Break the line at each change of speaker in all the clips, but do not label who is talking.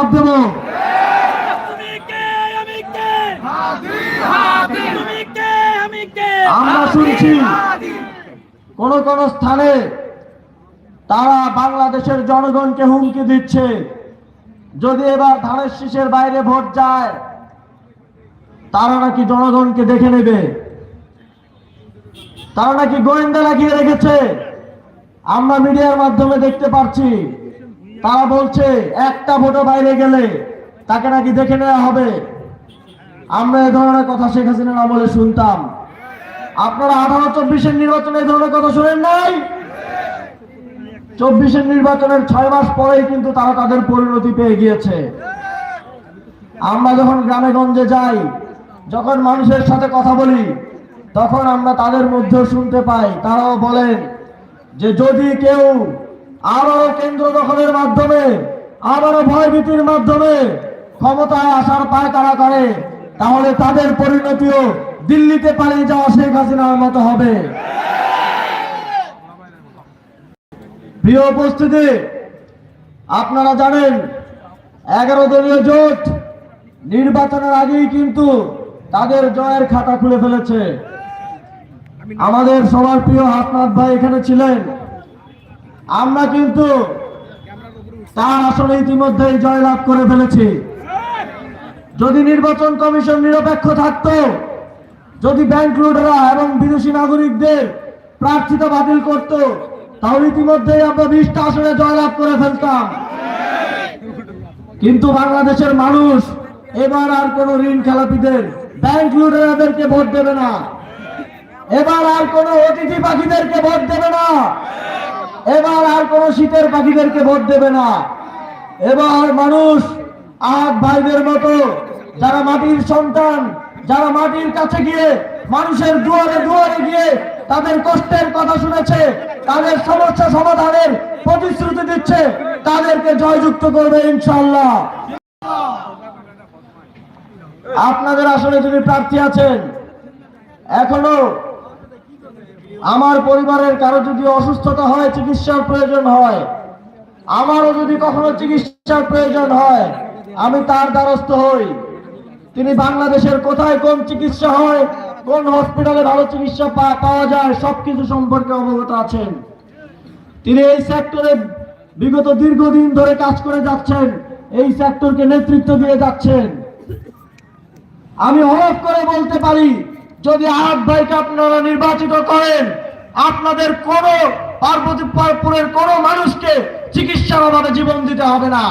জবাব দেব
তুমি কে আমি কে তুমি কে আমি কে
আমরা শুনছি কোন কোন স্থানে তারা বাংলাদেশের জনগণকে হুমকি দিচ্ছে। যদি এবার ধানের শীষের বাইরে ভোট যায় তারা নাকি জনগণকে দেখে নেবে। তারা নাকি গোয়েন্দা লাগিয়ে রেখেছে। আমরা মিডিয়ার মাধ্যমে দেখতে পাচ্ছি তারা বলছে, একটা ভোটও বাইরে গেলে তাকে নাকি দেখে নেওয়া হবে। আমরা এ ধরনের কথা শেখ হাসিনার আমলে শুনতাম। আপনারা আঠারো চব্বিশের নির্বাচনে এই ধরনের কথা শুনেন নাই? চব্বিশের নির্বাচনের ছয় মাস পরেই কিন্তু তারা তাদের পরিণতি পেয়ে গিয়েছে। আমরা যখন গ্রামে গঞ্জে যাই, যখন মানুষের সাথে কথা বলি, তখন আমরা তাদের মধ্যে শুনতে পাই। তারাও বলেন যে যদি কেউ আবারও কেন্দ্র দখলের মাধ্যমে, আবারও ভয়ভীতির মাধ্যমে ক্ষমতায় আসার পায় তারা করে, তাহলে তাদের পরিণতিও দিল্লিতে পালিয়ে যাওয়া শেখ হাসিনার মতো হবে। প্রিয় উপস্থিতি, আপনারা জানেন, এগারো দলীয় জোট নির্বাচনের আগেই কিন্তু তাদের জয়ের খাতা খুলে ফেলেছে। আমাদের সবার প্রিয় হাসনাথ ভাই এখানে ছিলেন। আমরা কিন্তু তার আসলে ইতিমধ্যেই জয়লাভ করে ফেলেছি। যদি নির্বাচন কমিশন নিরপেক্ষ থাকতো, যদি ব্যাংক লুটেরা এবং বিদেশি নাগরিকদের প্রার্থিতা বাতিল করত, তাহলে ইতিমধ্যেই আমরা বিশটা আসনে জয়লাভ করে ফেলতাম। কিন্তু বাংলাদেশের মানুষ এবার আর কোন ঋণ খেলাপিদের ব্যাংক লুটেরাদেরকে ভোট দেবে না। এবার আর কোন অতিথি পাখিদেরকে ভোট দেবে না। এবার আর কোন শীতের পাখিদেরকে ভোট দেবে না। এবার মানুষ আট ভাইদের মতো, যারা মাটির সন্তান, যারা মাটির কাছে গিয়ে, মানুষের দুয়ারে দুয়ারে গিয়ে তাদের কষ্টের কথা শুনেছে, তাদের সমস্যা সমাধানের প্রতিশ্রুতি দিচ্ছে, তাদেরকে জয়যুক্ত করবে ইনশাল্লাহ আপনাদের আসলে যদি প্রার্থী আছেন, এখনও আমার পরিবারের কারও যদি অসুস্থতা হয়, চিকিৎসার প্রয়োজন হয়, আমারও যদি কখনো চিকিৎসার প্রয়োজন হয়, আমি তার দ্বারস্থ হই। তিনি বাংলাদেশের কোথায় কোন চিকিৎসা হয়, কোন হসপিটালে ভালো চিকিৎসা পাওয়া যায়, সবকিছু সম্পর্কে অবগত আছেন। তিনি এই সেক্টরে বিগত দীর্ঘদিন ধরে কাজ করে যাচ্ছেন, এই সেক্টরকে নেতৃত্ব দিয়ে যাচ্ছেন। আমি হলফ করে বলতে পারি যদি আট ভাইকে আপনারা নির্বাচিত করেন, আপনাদের কোন পার্বতীপুরের কোন মানুষকে চিকিৎসার অভাবে জীবন দিতে হবে না।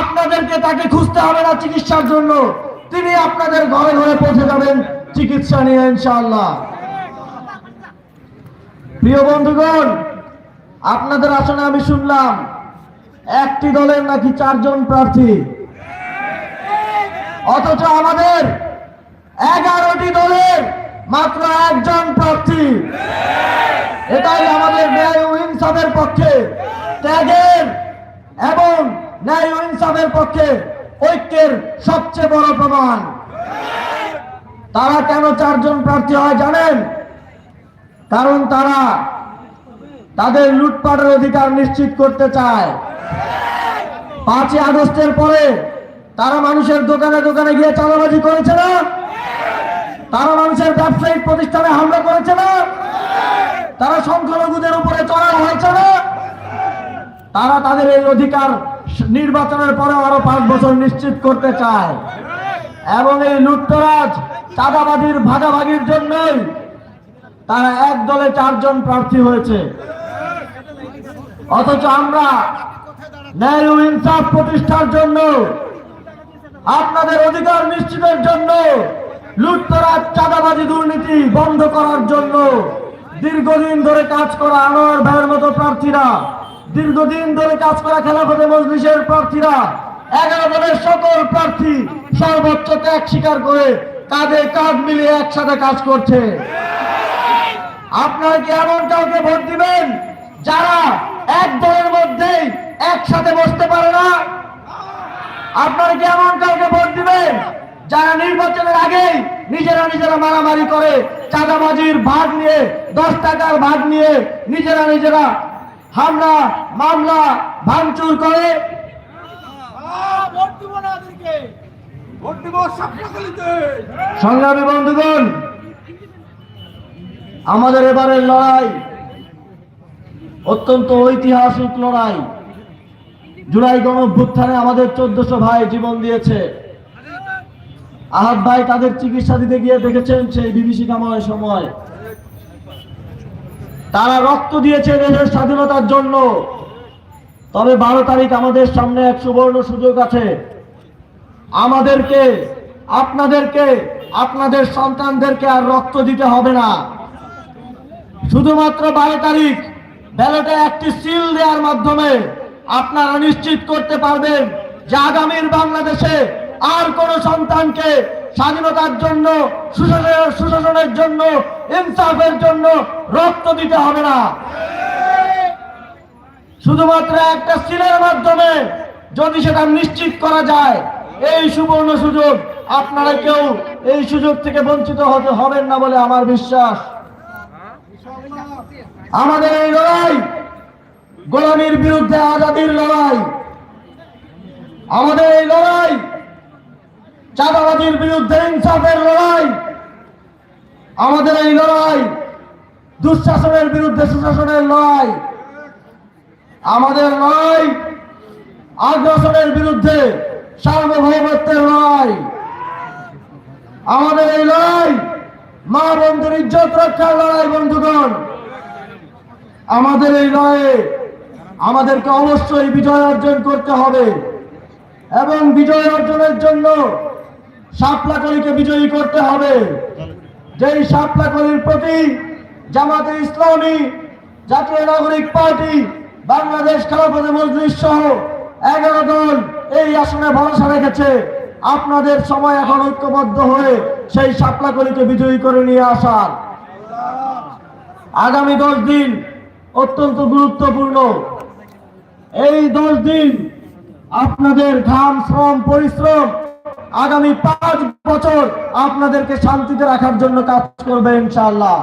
আপনাদেরকে তাকে খুঁজতে হবে না চিকিৎসার জন্য। তিনি আপনাদের ঘরে ঘরে পৌঁছে যাবেন, চিকিৎসা নিয়ে ইনশাআল্লাহ। প্রিয় বন্ধুগণ, আপনাদের আসনে আমি শুনলাম, একটি দলের নাকি চারজন প্রার্থী? অথচ আমাদের এগারোটি দলের মাত্র একজন প্রার্থী। এটাই আমাদের ন্যায় ও ইনসাফের পক্ষে। ত্যাগের এবং ন্যায় ও ইনসাফের পক্ষে ঐক্যের সবচেয়ে বড় প্রমাণ। তারা কেন চারজন প্রার্থী হয় জানেন? কারণ তারা তাদের লুটপাটের অধিকার নিশ্চিত করতে চায়। পাঁচই আগস্টের পরে তারা মানুষের দোকানে দোকানে গিয়ে চাঁদাবাজি করেছে না? তারা মানুষের ব্যবসায়িক প্রতিষ্ঠানে হামলা করেছে না? তারা সংখ্যালঘুদের উপরে চড়াও হয়েছে না? তারা তাদের এই অধিকার নির্বাচনের পরে আরও পাঁচ বছর নিশ্চিত করতে চায়। এবং এই লুটতরাজ, চাঁদাবাজির ভাগাভাগির জন্যই তারা এক দলে চারজন প্রার্থী হয়েছে। অথচ আমরা ন্যায় ও ইনসাফ প্রতিষ্ঠার জন্য, আপনাদের অধিকার নিশ্চিতের জন্য লুটতরাজ, চাঁদাবাজি, দুর্নীতি বন্ধ করার জন্য দীর্ঘদিন ধরে কাজ করা আনোয়ার ভাইয়ের মতো প্রার্থীরা, দীর্ঘদিন ধরে কাজ করা খেলাফতে মজলিসের প্রার্থীরা, এগারো দলের সকল প্রার্থী সর্বোচ্চ ত্যাগ স্বীকার করে কাঁধে কাঁধ মিলিয়ে একসাথে কাজ করছে। আপনারা কি এমন কাউকে ভোট দিবেন যারা এক দলের মধ্যেই একসাথে বসতে পারে না? আপনারা কি এমন কাউকে ভোট দিবেন যারা নির্বাচনের আগেই নিজেরা নিজেরা মারামারি করে, চাঁদাবাজির ভাগ নিয়ে, দশ টাকার ভাগ নিয়ে নিজেরা নিজেরা হামলা, মামলা, ভাঙচুর করে। সংগ্রামী বন্ধুগণ, আমাদের এবারের লড়াই অত্যন্ত ঐতিহাসিক লড়াই। জুলাই গণ আমাদের চোদ্দশো ভাই জীবন দিয়েছে। আহাত ভাই তাদের চিকিৎসা দিতে গিয়ে দেখেছেন সেই বিভীষিকাময় সময়। তারা রক্ত দিয়েছে দেশের স্বাধীনতার জন্য। তবে বারো তারিখ আমাদের সামনে এক সুবর্ণ সুযোগ আছে। আমাদেরকে, আপনাদেরকে, আপনাদের সন্তানদেরকে আর রক্ত দিতে হবে না। শুধুমাত্র বারো তারিখ ব্যালটে একটি সিল দেওয়ার মাধ্যমে আপনারা নিশ্চিত করতে পারবেন যে আগামীর বাংলাদেশে আর কোন সন্তানকে স্বাধীনতার জন্য, সুশাসনের জন্য, ইনসাফের জন্য রক্ত দিতে হবে না। শুধুমাত্র একটা সিলের মাধ্যমে যদি সেটা নিশ্চিত করা যায়, এই সুবর্ণ সুযোগ আপনারা কেউ এই সুযোগ থেকে বঞ্চিত হতে হবেন না বলে আমার বিশ্বাস। আমাদের এই লড়াই, গোলামীর বিরুদ্ধে আজাদির লড়াই। আমাদের এই লড়াই চাঁদাবাজির বিরুদ্ধে ইনসাফের লড়াই, আমাদের এই লড়াই, দুঃশাসনের বিরুদ্ধে সুশাসনের লড়াই, আমাদের লড়াই আগ্রাসনের বিরুদ্ধে সার্বভৌমত্বের লড়াই, আমাদের এই লড়াই মা বন্ধুর ইজ্জত রক্ষার লড়াই, বন্ধুগণ। আমাদের এই লড়াইয়ে আমাদেরকে অবশ্যই বিজয় অর্জন করতে হবে এবং বিজয় অর্জনের জন্য সাপলাকলিকে বিজয়ী করতে হবে। যেই সাপলাকলির প্রতি জামাতে ইসলামী জাতীয় নাগরিক পার্টি, বাংলাদেশ খেলাফত মজলিস সহ এগারো দল এই আসনে ভরসা রেখেছে। আপনাদের সময় এখন ঐক্যবদ্ধ হয়ে সেই সাপলাকলিকে বিজয়ী করে নিয়ে আসার। আগামী দশ দিন অত্যন্ত গুরুত্বপূর্ণ। এই দশ দিন আপনাদের ঘাম, শ্রম, পরিশ্রম আগামী পাঁচ বছর আপনাদেরকে শান্তিতে রাখার জন্য কাজ করবে ইনশাআল্লাহ।